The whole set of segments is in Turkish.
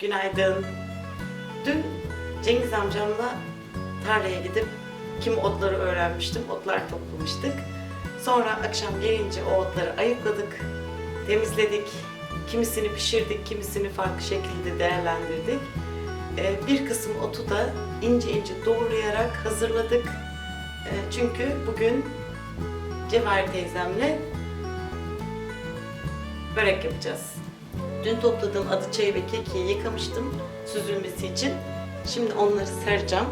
Günaydın. Dün Cengiz amcamla tarlaya gidip kim otları öğrenmiştim. Otlar toplamıştık. Sonra akşam gelince o otları ayıkladık, temizledik. Kimisini pişirdik, kimisini farklı şekilde değerlendirdik. Ee, Bir kısım otu da ince ince doğrayarak hazırladık. Ee, Çünkü bugün Cevher teyzemle börek yapacağız. Dün topladığım adı çayı ve kekiği yıkamıştım süzülmesi için. Şimdi onları sereceğim.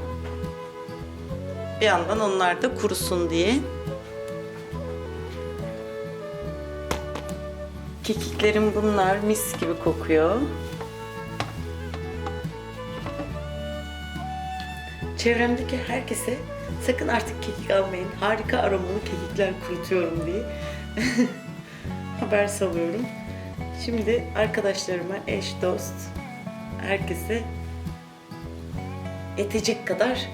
Bir yandan onlar da kurusun diye. Kekiklerim bunlar mis gibi kokuyor. Çevremdeki herkese sakın artık kekik almayın. Harika aromalı kekikler kurutuyorum diye haber salıyorum. Şimdi arkadaşlarıma, eş, dost, herkese yetecek kadar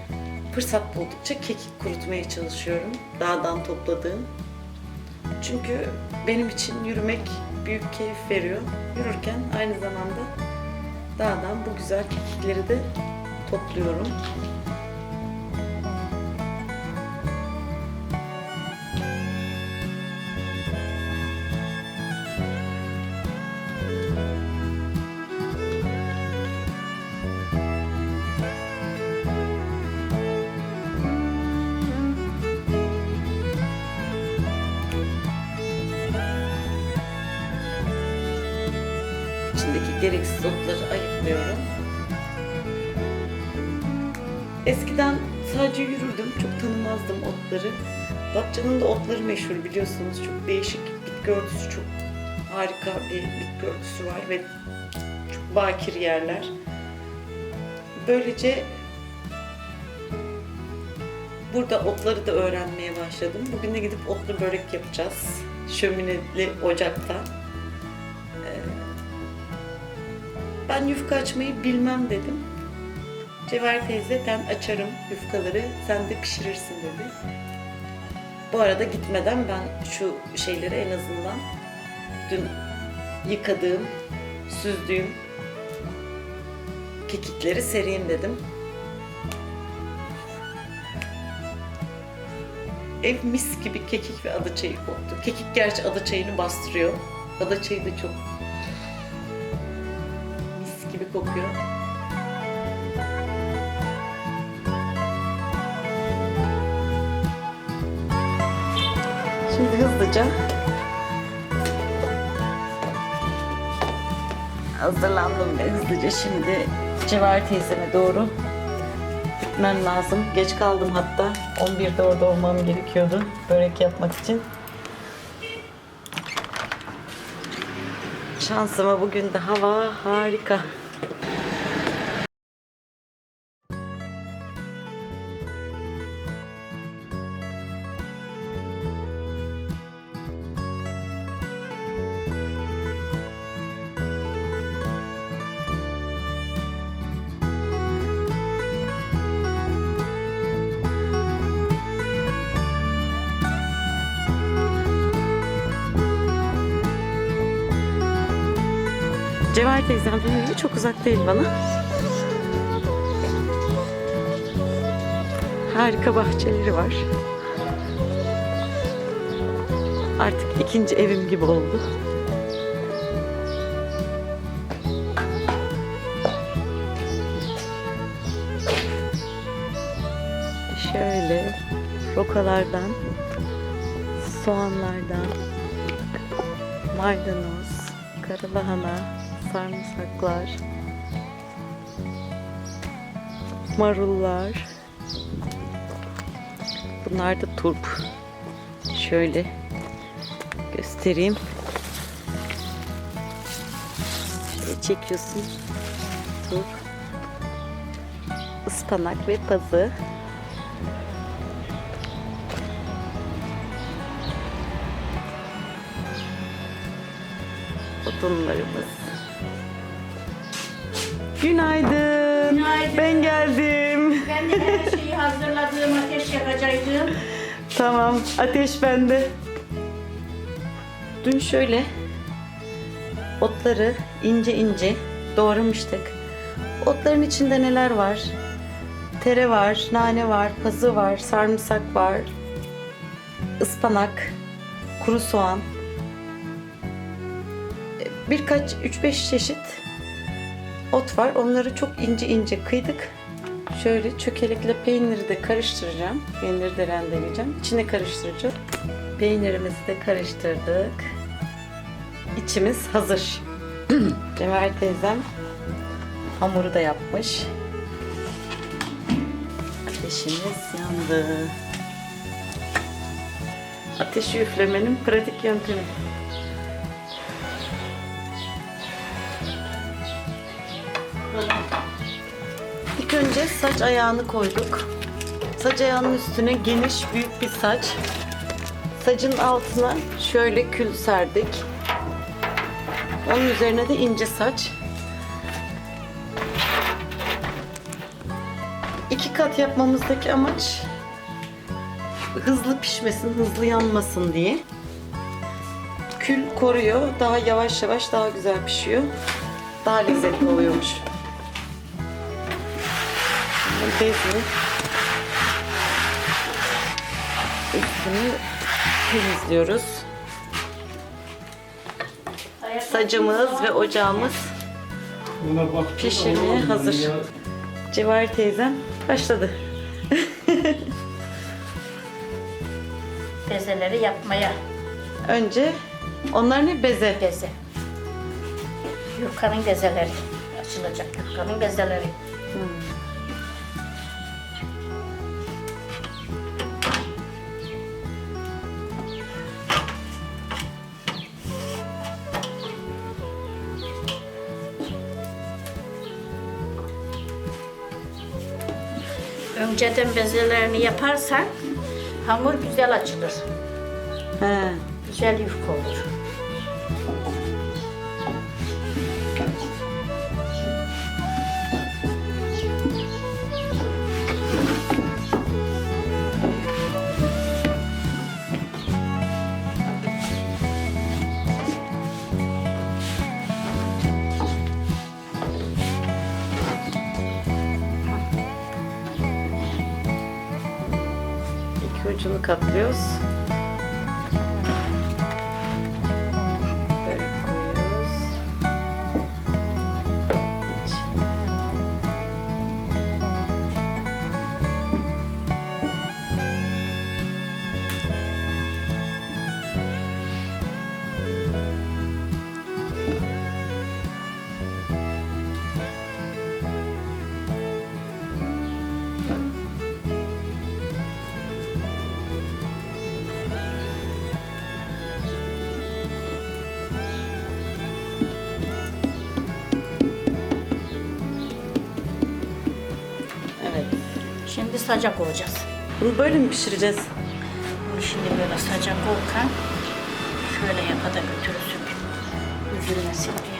fırsat buldukça kekik kurutmaya çalışıyorum. Dağdan topladığım. Çünkü benim için yürümek büyük keyif veriyor. Yürürken aynı zamanda dağdan bu güzel kekikleri de topluyorum. Gereksiz otları ayıklıyorum. Eskiden sadece yürürdüm, çok tanımazdım otları. Datça'nın da otları meşhur biliyorsunuz. Çok değişik bitki örtüsü, çok harika bir bitki örtüsü var ve çok bakir yerler. Böylece burada otları da öğrenmeye başladım. Bugün de gidip otlu börek yapacağız. Şömineli ocakta. Ben yufka açmayı bilmem dedim. Cevher teyze ben açarım yufkaları, sen de pişirirsin dedi. Bu arada gitmeden ben şu şeyleri en azından dün yıkadığım, süzdüğüm kekikleri sereyim dedim. Ev mis gibi kekik ve adaçayı koktu. Kekik gerçi adaçayını bastırıyor. Adaçayı da çok kokuyor. Şimdi hızlıca hazırlandım ve hızlıca şimdi Cevher teyzeme doğru gitmem lazım. Geç kaldım hatta. 11'de orada olmam gerekiyordu börek yapmak için. Şansıma bugün de hava harika. Cevher teyzem dönüyor. Çok uzak değil bana. Harika bahçeleri var. Artık ikinci evim gibi oldu. Şöyle rokalardan, soğanlardan, maydanoz, karalahana, sarımsaklar, marullar. Bunlar da turp. Şöyle göstereyim. Şöyle çekiyorsun. Turp. Ispanak ve pazı. Odunlarımız. Günaydın. Günaydın. Ben geldim. Ben de her şeyi hazırladığım ateş yakacaktım. Tamam, ateş bende. Dün şöyle otları ince ince doğramıştık. Otların içinde neler var? Tere var, nane var, pazı var, sarımsak var, ıspanak, kuru soğan, birkaç 3-5 çeşit ot var. Onları çok ince ince kıydık. Şöyle çökelekle peyniri de karıştıracağım. Peyniri de rendeleyeceğim. İçine karıştıracağım. Peynirimizi de karıştırdık. İçimiz hazır. Cevher teyzem hamuru da yapmış. Ateşimiz yandı. Ateşi üflemenin pratik yöntemi. Önce saç ayağını koyduk. Saç ayağının üstüne geniş büyük bir saç. Sacın altına şöyle kül serdik. Onun üzerine de ince saç. İki kat yapmamızdaki amaç hızlı pişmesin, hızlı yanmasın diye. Kül koruyor. Daha yavaş yavaş daha güzel pişiyor. Daha lezzetli oluyormuş. Bezi üstünü temizliyoruz. Sacımız ve ocağımız. Pişirmeye hazır. Cevahir teyzem başladı. Bezeleri yapmaya Önce onlar ne beze. beze. Yufkanın bezeleri. Açılacak yufkanın bezeleri. Önceden bezelerini yaparsan hamur güzel açılır. He. Güzel yufka olur. Ucunu katlıyoruz. Şimdi saca koyacağız. Bunu böyle mi pişireceğiz? Bunu şimdi böyle saca koyarken şöyle yapa da götürürsün. Üzülmesin diye.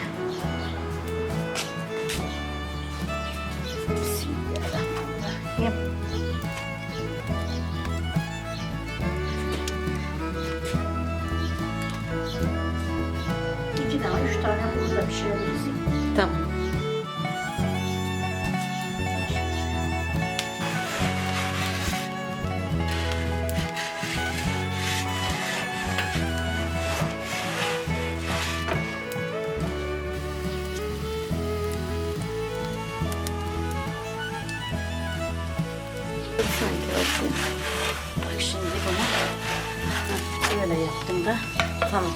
Tamam.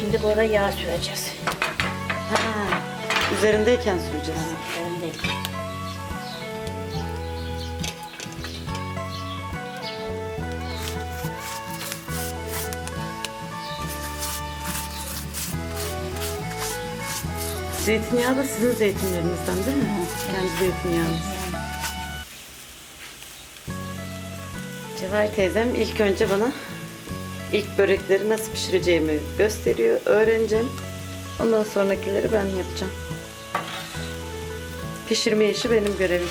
Şimdi burada yağ süreceğiz. Ha, üzerindeyken süreceğiz. De Zeytinyağı da sizin zeytinlerinizden değil mi? Kendi zeytinyağınız. Cevher teyzem ilk önce bana ilk börekleri nasıl pişireceğimi gösteriyor. Öğreneceğim. Ondan sonrakileri ben yapacağım. Pişirme işi benim görevim.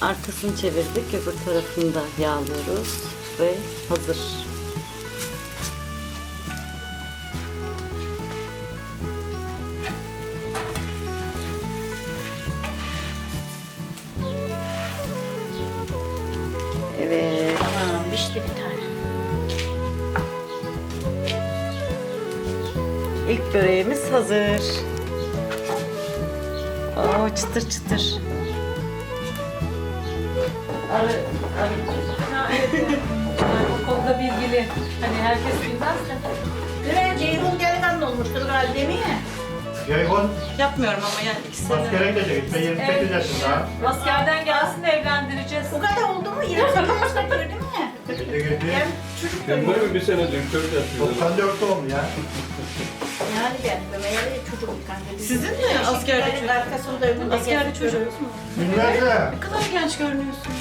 Arkasını çevirdik. Öbür tarafını da yağlıyoruz. Ve hazır. Hazır. Oo çıtır çıtır. Arı, arı. Ha, evet. Yani o konuda bilgili. Hani herkes bilmez de. Gülen Ceyhun delikanlı olmuştur galiba değil mi? Ceyhun Yapmıyorum ama yani ikisi de. askere gidecek. İşte 28 yaşında. Askerden gelsin evlendireceğiz. Bu kadar oldu mu? 28 yaşına girdi mi? Ben çocuk Ben görüyorum. böyle bir sene döktör yapıyorum. 94 doğumlu ya. Yani ben böyle çocuk kanka. Sizin mi askerde çocuk? Arkasında önünde Askerde gezip çocuk mu? Üniversite. Ne kadar genç görünüyorsun.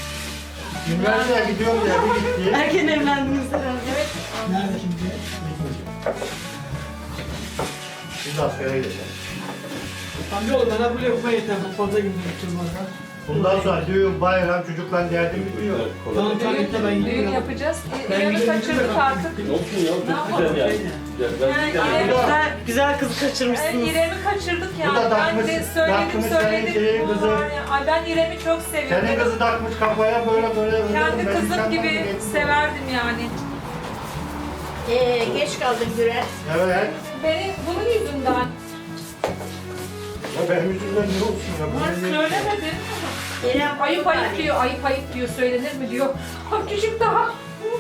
Üniversiteye gidiyorum ya bir gitti. Erken evlendiniz herhalde. Evet. Biz askere gideceğiz. Amcaoğlu bana böyle yapma yeter. Bu fazla gibi tutturmazlar. Bundan sonra düğün, bayram, çocukla derdim bitiyor. Tamam tamam yeter ben Düğün gidiyorum. yapacağız. Ben İrem'i gidiyorum, kaçırdık gidiyorum. artık. Olsun ya Ne çok güzel yani. Ya ben Yani tane- İrem'i Güzel, güzel kızı Yani kaçırmışsınız. İrem'i kaçırdık Bu yani. da Ben takmış- de söyledim takmış senin söyledim. şeyi, Bu kızı. ya, Ay ben İrem'i çok seviyorum. Senin kızı takmış kafaya böyle böyle. Kendi Ben kızım nişanlandım, gibi geçtim. severdim yani. Ee, geç kaldın Gülen. Evet. Benim bunun yüzünden. Ya benim yüzümden ne olsun ya? Bu ne- söylemedim. İrem Ayıp ayıp diyor, ayıp ayıp diyor, söylenir mi diyor. Bak küçük daha.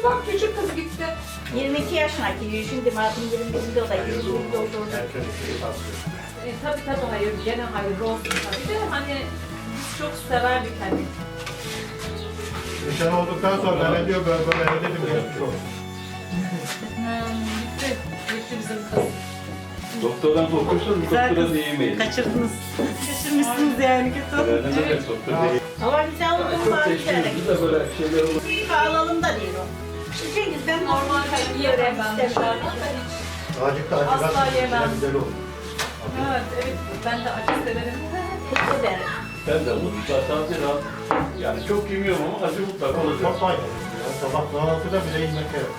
Bak küçük kız gitti. 22 yaşına giriyor şimdi Mart'ın 21'inde o da 21'de oldu orada. Herkes bir şey basıyor. E, tabii tabii hayır, gene hayır olsun tabii de hani biz çok severdik hani. Nişan olduktan sonra ne diyor böyle böyle dedim geçmiş olsun. Hmm, gitti, gitti bizim kız. Doktordan korkuyorsun, Güzel doktora kız. değmeyin. Kaçırdınız. Kaçırmışsınız yani kötü. Herhalde de Evet. doktor değil. Hava güzel oldu mu Çok bari şöyle. teşekkür de böyle şeyler olur. Bir alalım da diyor o. İşte Cengiz ben Normal normal yiyemem ben dışarıdan da acı Asla katmış, yemem. güzel olur. Evet, evet ben de acı severim. Teşekkür ederim. Ben de mutlaka sadece rahat. Yani çok yemiyorum ama acı mutlaka olacak. Çok faydalı. Ya, sabah kahvaltıda bile yemek gerek.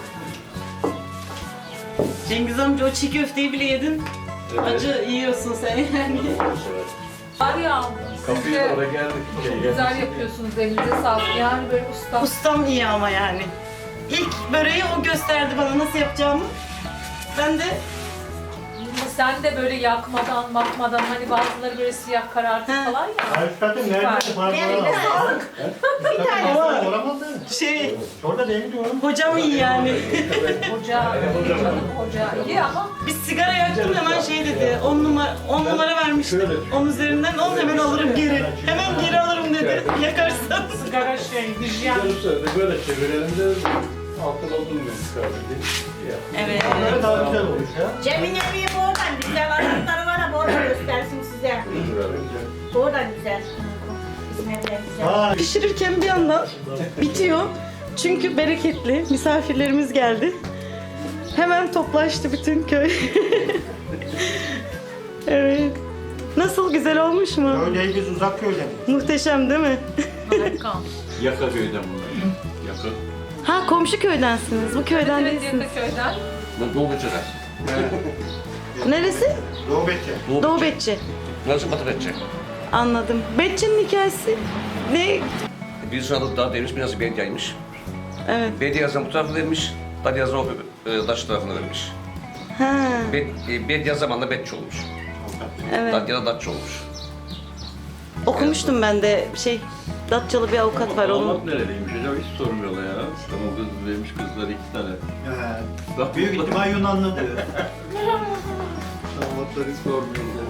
Cengiz amca o çiğ köfteyi bile yedin. Evet. Acı yiyorsun sen yani. Var ya, siz Kapıyı de oraya geldik. Şey, güzel yapıyorsunuz, elinize sağlık. Yani böyle usta. Ustam iyi ama yani. İlk böreği o gösterdi bana nasıl yapacağımı. Ben de Sen de böyle yakmadan, bakmadan hani bazıları böyle siyah karartı He. falan ya. Ya üstadım nerede? De sağlık. Bir tane tane. Olamaz değil mi? şey Orada değil diyorum? hocam iyi yani. Hoca, canım hoca iyi ama Biz sigara yaktım hemen şey dedi. 10 numara 10 numara vermiştim. Şöyle. 10 üzerinden 10 hemen alırım geri. Hemen geri alırım dedi. Yakarsan. sigara şey, hijyen. Saatte böyle çevirelim de altına oturmuyor kahve Evet. Böyle daha güzel olmuş ya. Cem'in evi bu oradan güzel anahtarı var ama oradan göstersin size. Bu oradan güzel. Bizim evler güzel. Ha, Pişirirken bir yandan bitiyor. Çünkü bereketli. Misafirlerimiz geldi. Hemen toplaştı bütün köy. evet. Nasıl güzel olmuş mu? köydeyiz biz uzak köyde. Muhteşem değil mi? Harika. Yaka köyden bunlar. Yaka. Ha komşu köydensiniz. Bu köyden Evet, değilsiniz. Yakaköy'den. Ben Doğu Betçe'den. Neresi? Doğu Bekçe. Doğu Betçe. Neresi Batı Betçe? Anladım. Betçe'nin hikayesi ne? Bir sıralık daha devmiş, bir nasıl belediyeymiş. Evet. Yazan bu tarafı vermiş, yazan o e, taş tarafını vermiş. Ha. Bet, e, zamanında Betçe olmuş. Evet. Dali yazan Datça olmuş. Okumuştum ben de şey Datçalı bir avukat var onun. Damat nereliymiş acaba hiç sormuyorlar ya. Tamam kız vermiş kızlar iki tane. Ee, büyük ihtimal Yunanlı diyor. Damatları hiç sormuyorlar.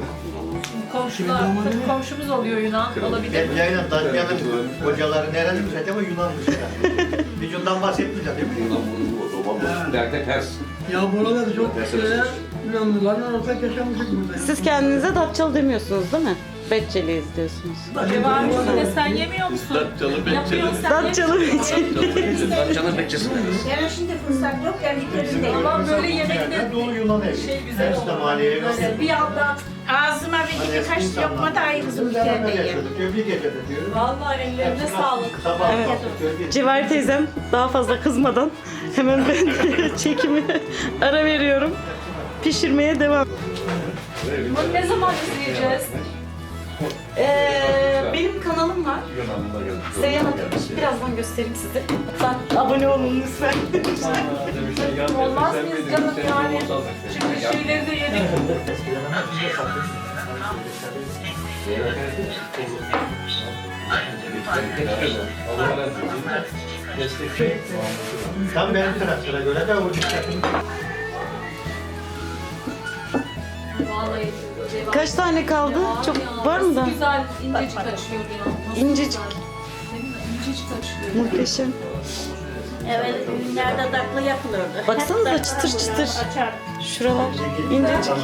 Komşular, tabii komşumuz oluyor Yunan, olabilir. Yayla Datya'nın hocaları nereliymiş acaba Yunanlı yani. Bir Yunan'dan bahsetmeyeceğim değil mi? Ulan bu- bu- bu- Derken ters. Ya buralar çok şeyler Yunanlılarla ortak yaşamışık burada. Siz kendinize Datçalı demiyorsunuz değil mi? Betçeliyiz diyorsunuz. Mı? Yine sen yemiyor musun? Datçalı Betçeli. Yapıyorsun sen Datçalı? Betçeli. Datça'nın Betçesi neresi? Yani şimdi fırsat yok ya gidelim de. Ama böyle yemekte Dolu Yunan evi. şey güzel Ters mahalleye nasıl? Böyle bir yandan Ağzıma bir birkaç lokma da ayı kızım bir Beraber yaşıyorduk diyor, bir gecede diyor. Vallahi ellerine sağlık. Sabah kalktık Civar teyzem daha fazla kızmadan hemen ben çekimi ara veriyorum. Pişirmeye devam. Bunu ne zaman izleyeceğiz? Ee, benim kanalım var. Yunan'da geldik. Seyhan. Birazdan göstereyim size. Lütfen abone olun lütfen. Olmaz mıyız canım yani? Şimdi şeyleri de yedik. Tam benim traktör'e göre de o dikkatimi Vallahi. Kaç tane kaldı? Ya, Çok ya, var mı da? Güzel, incecik açıyor İncecik. İncecik açıyor. Muhteşem. Evet, ürünlerde daklı yapılırdı. Baksanıza çıtır çıtır. Açar. Şuralar incecik.